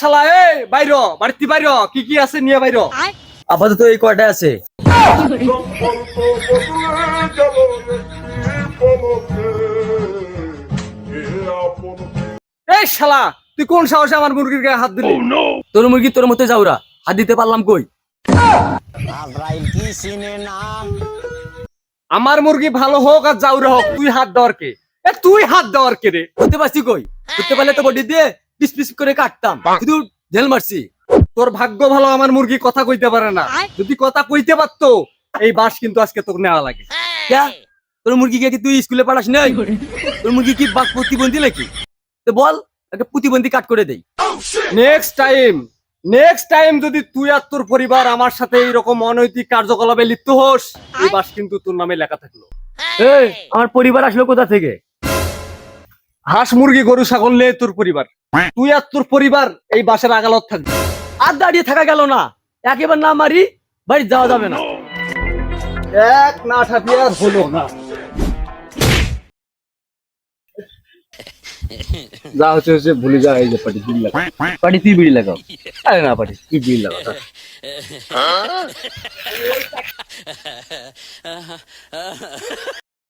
শালা এ বাইর বাড়িতে বাইর কি কি আছে নিয়ে বাইর? আপাতত এই কয়টা আছে? এই শালা তুই কোন সাহসে আমার মুরগির গায়ে হাত দিলি? তোর মুরগি তোর মতো যাওরা হাত দিতে পারলাম কই? আমার মুরগি ভালো হোক আর যাউরে হোক তুই হাত দেওয়ার কে? এ তুই হাত দেওয়ার কে রে? করতে পারছি কই? করতে পারলে তো বডি দিয়ে পিস পিস করে কাটতাম। শুধু ঢেল মারছি। তোর ভাগ্য ভালো আমার মুরগি কথা কইতে পারে না। যদি কথা কইতে পারতো এই বাস কিন্তু আজকে তোকে নেওয়া লাগে। তোর মুরগিকে কি তুই স্কুলে পড়াস নাই? তোর মুরগি কি বাঘ প্রতিবন্ধী নাকি? তো বল একটা প্রতিবন্ধী কাট করে দেই। নেক্সট টাইম নেক্সট টাইম যদি তুই আর তোর পরিবার আমার সাথে এইরকম অনৈতিক কার্যকলাপে লিপ্ত হোস এই বাস কিন্তু তোর নামে লেখা থাকল। এই আমার পরিবার আসলো কোথা থেকে? হাঁস মুরগি গরু ছাগল নিয়ে তোর পরিবার। তুই আর তোর পরিবার এই বাসের আগালত থাকবে। আর দাঁড়িয়ে থাকা গেল না। একেবারে না মারি বাড়ি যাওয়া যাবে না। এক না ঠাপিয়ে আর হলো না। যা হচ্ছে হচ্ছে ভুলে যা এই যে পাটি বিল লাগা পাটি তুই বিড়ি লাগাও। আরে না পাটি তুই বিল লাগা